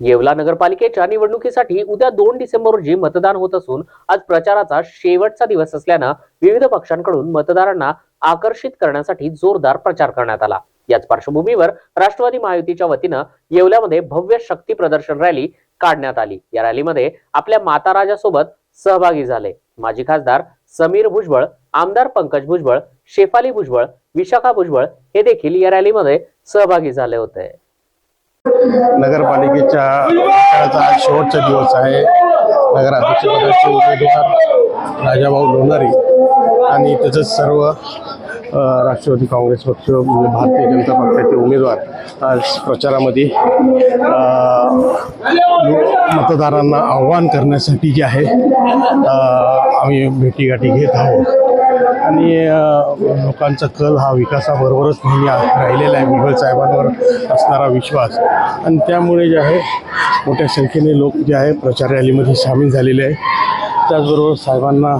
येवला नगरपालिकेच्या निवडणुकीसाठी उद्या दोन डिसेंबर रोजी मतदान होत असून आज प्रचाराचा शेवटचा दिवस असल्यानं विविध पक्षांकडून मतदारांना आकर्षित करण्यासाठी जोरदार प्रचार करण्यात आला. याच पार्श्वभूमीवर राष्ट्रवादी महायुतीच्या वतीनं येवल्यामध्ये भव्य शक्ती प्रदर्शन रॅली काढण्यात आली. या रॅलीमध्ये आपल्या माता राजासोबत सहभागी झाले. माजी खासदार समीर भुजबळ आमदार पंकज भुजबळ शेफाली भुजबळ विशाखा भुजबळ हे देखील या रॅलीमध्ये सहभागी झाले होते. नगरपालिकेच्या आज शेवटचा दिवस आहे. नगराध्यक्षपदाचे उमेदवार राजाभाऊ लोणारी आणि तसंच सर्व राष्ट्रवादी काँग्रेस पक्ष म्हणजे भारतीय जनता पक्षाचे उमेदवार आज प्रचारामध्ये मतदारांना आव्हान करण्यासाठी जे आहे आम्ही भेटीगाठी घेत आहोत. आणि लोकांचा कल हा विकासाबरोबरच नेहमी राहिलेला आहे मुघल साहेबांवर असणारा विश्वास. आणि त्यामुळे जे आहे मोठ्या संख्येने लोक जे आहे प्रचार रॅलीमध्ये सामील झालेले आहे त्याचबरोबर साहेबांना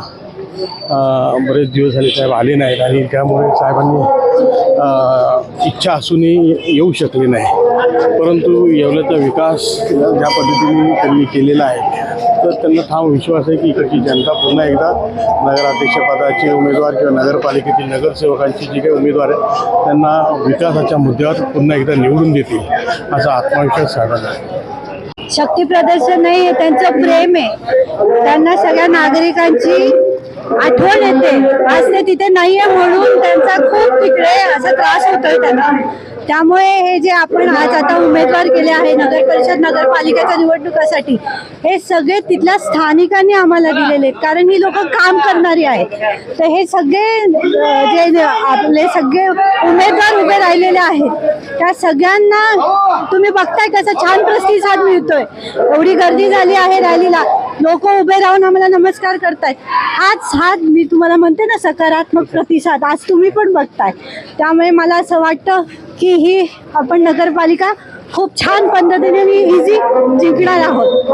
बरेच दिवस झाले साहेब आले नाहीत आणि त्यामुळे साहेबांनी इच्छा असूनही येऊ शकले नाही. परंतु येवल्याचा विकास ज्या पद्धतीने त्यांनी केलेला आहे. तर त्यांना ठाम विश्वास आहे की इकडची जनता पुन्हा एकदा नगराध्यक्षपदाचे उमेदवार किंवा नगरपालिकेतील नगरसेवकांची जी काही उमेदवार आहेत त्यांना विकासाच्या मुद्द्यावर पुन्हा एकदा निवडून देतील असा आत्मविश्वास साधला आहे शक्ती प्रदर्शन नाही आहे त्यांचं प्रेम आहे. त्यांना सगळ्या नागरिकांची आठवण येते. आज ते तिथे नाही आहे म्हणून त्यांचा खूप असा त्रास होतोय त्यांना. त्यामुळे हे जे आपण आज आता उमेदवार केले आहे नगर परिषद नगरपालिकेच्या निवडणुकासाठी हे सगळे तिथल्या स्थानिकांनी आम्हाला दिलेले आहेत. कारण ही लोक काम करणारी आहेत. तर हे सगळे जे आपले सगळे उमेदवार उभे राहिलेले आहेत त्या सगळ्यांना तुम्ही बघताय कसा छान प्रतिसाद मिळतोय. एवढी गर्दी झाली आहे रॅलीला. लोक उभे राहून आम्हाला नमस्कार करतायत हाच हा मी तुम्हाला म्हणते ना सकारात्मक प्रतिसाद. आज तुम्ही पण बघताय. त्यामुळे मला असं वाटतं की ही आपण नगरपालिका खूप छान पद्धतीने मी इझी जिंकणार आहोत.